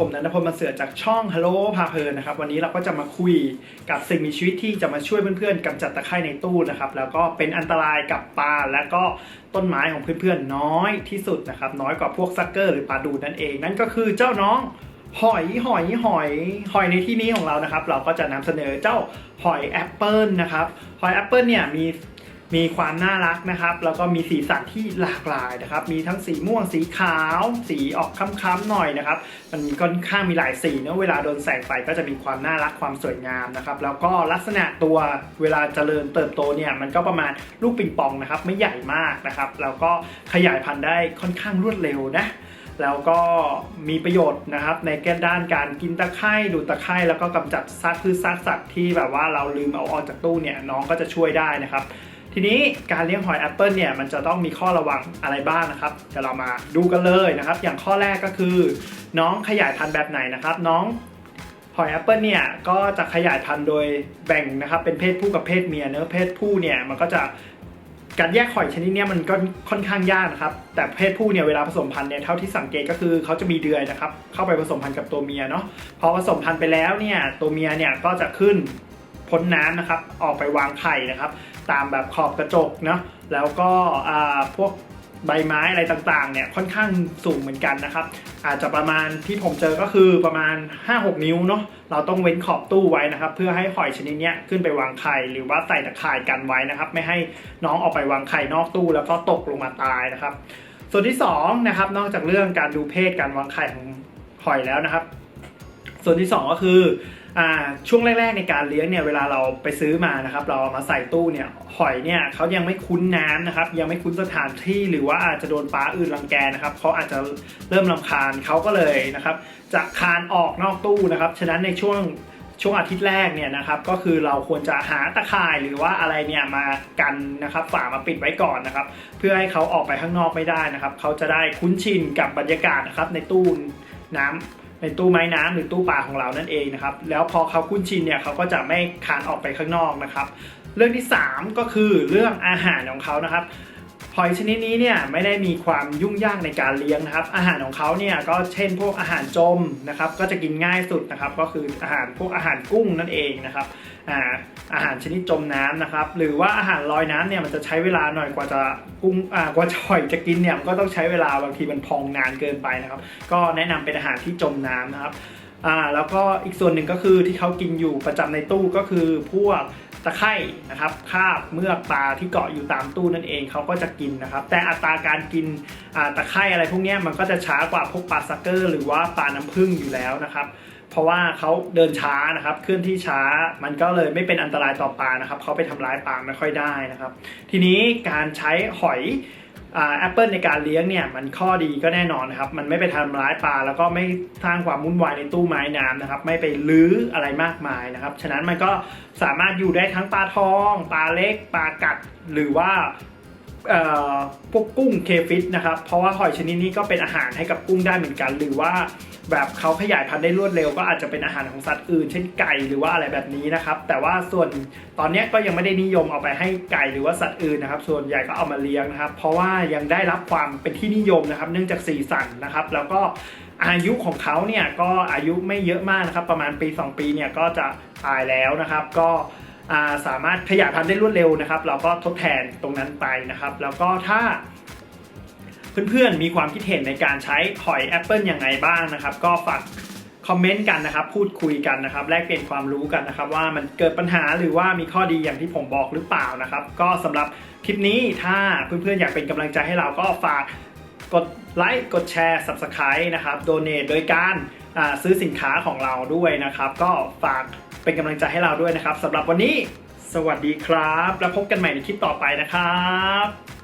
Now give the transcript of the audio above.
ผมนัทพลมาเสือจากช่อง Hello พาเพลินนะครับ วันนี้เราก็จะมาคุยกับสิ่งมีชีวิตที่จะมาช่วยเพื่อนๆกำจัดตะไคร่ในตู้นะครับ แล้วก็เป็นอันตรายกับปลาและก็ต้นไม้ของเพื่อนๆน้อยที่สุดนะครับ น้อยกว่าพวกซักเกอร์หรือปลาดูนั่นเอง นั่นก็คือเจ้าน้องหอยหอยหอยหอยในที่นี้ของเรานะครับ เราก็จะนำเสนอเจ้าหอยแอปเปิลนะครับหอยแอปเปิลเนี่ยมี มีความน่ารักนะครับ แล้วก็มีสีสันที่หลากหลายนะครับ มีทั้งสีม่วงสีขาว สีออกค้ำๆหน่อยนะครับ มันค่อนข้างมีหลายสีเนะเวลาโดนแสงไฟก็จะมีความน่ารักความสวยงามนะครับ แล้วก็ลักษณะตัวเวลาเจริญเติบโตเนี่ยมันก็ประมาณลูกปิงปองนะครับ ไม่ใหญ่มากนะครับ แล้วก็ขยายพันธุ์ได้ค่อนข้างรวดเร็วนะแล้วก็มีประโยชน์นะครับในแก้ด้านการกินตะไคร่ดูดตะไคร่แล้วก็กำจัดซากพืชซากสัตว์ที่แบบว่าเราลืมเอาออกจากตู้เนี่ยน้องก็จะช่วยได้นะครับ ทีนี้การเลี้ยงหอยแอปเปิลเนี่ยมันจะต้องมีข้อระวังอะไรบ้างนะครับเดี๋ยวเรามาดูกันเลยนะครับ อย่างข้อแรกก็คือ น้องขยายพันธุ์แบบไหนนะครับ น้องหอยแอปเปิลเนี่ยก็จะขยายพันธุ์โดยแบ่งนะครับเป็นเพศผู้กับเพศเมียเนื้อเพศผู้เนี่ยมันก็จะการแยกหอยชนิดเนี้ยมันก็ค่อนข้างยากนะครับ แต่เพศผู้เนี่ยเวลาผสมพันธุ์เนี่ยเท่าที่สังเกตก็คือเขาจะมีเดือยนะครับ เข้าไปผสมพันธุ์กับตัวเมียเนาะพอผสมพันธุ์ไปแล้วเนี่ยตัวเมียเนี่ยก็จะขึ้นพ้นน้ำนะครับ ออกไปวางไข่นะครับ ตามแบบขอบกระจกเนาะแล้วก็พวกใบไม้อะไรต่างๆเนี่ยค่อนข้างสูงเหมือนกันนะครับ อาจจะประมาณที่ผมเจอก็คือประมาณ 5-6 นิ้วเนาะเราต้องเว้นขอบตู้ไว้นะครับ เพื่อให้หอยชนิดเนี้ยขึ้นไปวางไข่หรือว่าใส่ตะข่ายกันไว้นะครับ ไม่ให้น้องออกไปวางไข่นอกตู้แล้วก็ตกลงมาตายนะครับ ส่วนที่สองนะครับนอกจากเรื่องการดูเพศการวางไข่ของหอยแล้วนะครับ ส่วนที่สองก็คือ ช่วงแรกๆในการเลี้ยงเนี่ยเวลาเราไปซื้อมานะครับ เราเอามาใส่ตู้เนี่ยหอยเนี่ยเขายังไม่คุ้นน้ำนะครับ ยังไม่คุ้นสถานที่หรือว่าอาจจะโดนปลาอื่นรังแกนะครับเขาอาจจะเริ่มรำคาญเขาก็เลยนะครับ จะคานออกนอกตู้นะครับ ฉะนั้นในช่วงช่วงอาทิตย์แรกเนี่ยนะครับก็คือเราควรจะหาตะข่ายหรือว่าอะไรเนี่ยมากันนะครับฝามาปิดไว้ก่อนนะครับ เพื่อให้เขาออกไปข้างนอกไม่ได้นะครับเขาจะได้คุ้นชินกับบรรยากาศนะครับในตู้น้ำในตู้ไม้น้ำหรือตู้ปลาของเรานั่นเองนะครับ แล้วพอเขาคุ้นชินเนี่ยเขาก็จะไม่คานออกไปข้างนอกนะครับ เรื่องที่ 3 ก็คือเรื่องอาหารของเขานะครับ หอยชนิดนี้เนี่ยไม่ได้มีความยุ่งยากในการเลี้ยงนะครับ อาหารของเขาเนี่ยก็เช่นพวกอาหารจมนะครับ ก็จะกินง่ายสุดนะครับ ก็คืออาหารพวกอาหารกุ้งนั่นเองนะครับอาอาหารชนิดจมน้ำนะครับ หรือว่าอาหารลอยน้ำเนี่ยมันจะใช้เวลาหน่อยกว่าจะกุ้งกว่าจะหอยจะกินเนี่ยก็ต้องใช้เวลาบางทีมันพองนานเกินไปนะครับ ก็แนะนำเป็นอาหารที่จมน้ำนะครับอ่าแล้วก็อีกส่วนหนึ่งก็คือที่เขากินอยู่ประจำในตู้ก็คือพวก ตะไคร่นะครับคาบเมือกปลาที่เกาะอยู่ตามตู้นั่นเองเขาก็จะกินนะครับ แต่อัตราการกินตะไคร่อะไรพวกนี้มันก็จะช้ากว่าพวกปลาซักเกอร์หรือว่าปลาน้ำผึ้งอยู่แล้วนะครับเพราะว่าเขาเดินช้านะครับเคลื่อนที่ช้ามันก็เลยไม่เป็นอันตรายต่อปลานะครับเขาไปทำร้ายปลาไม่ค่อยได้นะครับ ทีนี้การใช้หอย แอปเปิลในการเลี้ยงเนี่ยมันข้อดีก็แน่นอนนะครับ มันไม่ไปทำร้ายปลาแล้วก็ไม่สร้างความวุ่นวายในตู้ไม้น้ำนะครับ ไม่ไปลื้ออะไรมากมายนะครับ ฉะนั้นมันก็สามารถอยู่ได้ทั้งปลาทอง ปลาเล็ก ปลากัด หรือว่า พวกกุ้งเคฟิตนะครับ เพราะว่าหอยชนิดนี้ก็เป็นอาหารให้กับกุ้งได้เหมือนกัน หรือว่าแบบเขาขยายพันธุ์ได้รวดเร็ว ก็อาจจะเป็นอาหารของสัตว์อื่น เช่นไก่หรือว่าอะไรแบบนี้นะครับ แต่ว่าส่วนตอนนี้ก็ยังไม่ได้นิยมเอาไปให้ไก่หรือว่าสัตว์อื่นนะครับ ส่วนใหญ่ก็เอามาเลี้ยงนะครับ เพราะว่ายังได้รับความเป็นที่นิยมนะครับ เนื่องจากสีสันนะครับ แล้วก็อายุของเขาเนี่ยก็อายุไม่เยอะมากนะครับ ประมาณปี 2 ปีเนี่ยก็จะตายแล้วนะครับ ก็ สามารถขยายพันธุ์ได้รวดเร็วนะครับ เราก็ทดแทนตรงนั้นไปนะครับ แล้วก็ถ้าเพื่อนๆมีความคิดเห็นในการใช้หอยแอปเปิลยังไงบ้างนะครับ ก็ฝากคอมเมนต์กันนะครับ พูดคุยกันนะครับ แลกเปลี่ยนความรู้กันนะครับ ว่ามันเกิดปัญหาหรือว่ามีข้อดีอย่างที่ผมบอกหรือเปล่านะครับ ก็สำหรับคลิปนี้ถ้าเพื่อนๆอยากเป็นกำลังใจให้เราก็ฝากกดไลค์กดแชร์ Subscribe นะครับ โดเน a โดยการซื้อสินค้าของเราด้วยนะครับ ก็ฝาก เป็นกำลังใจให้เราด้วยนะครับสำหรับวันนี้ สวัสดีครับ แล้วพบกันใหม่ในคลิปต่อไปนะครับ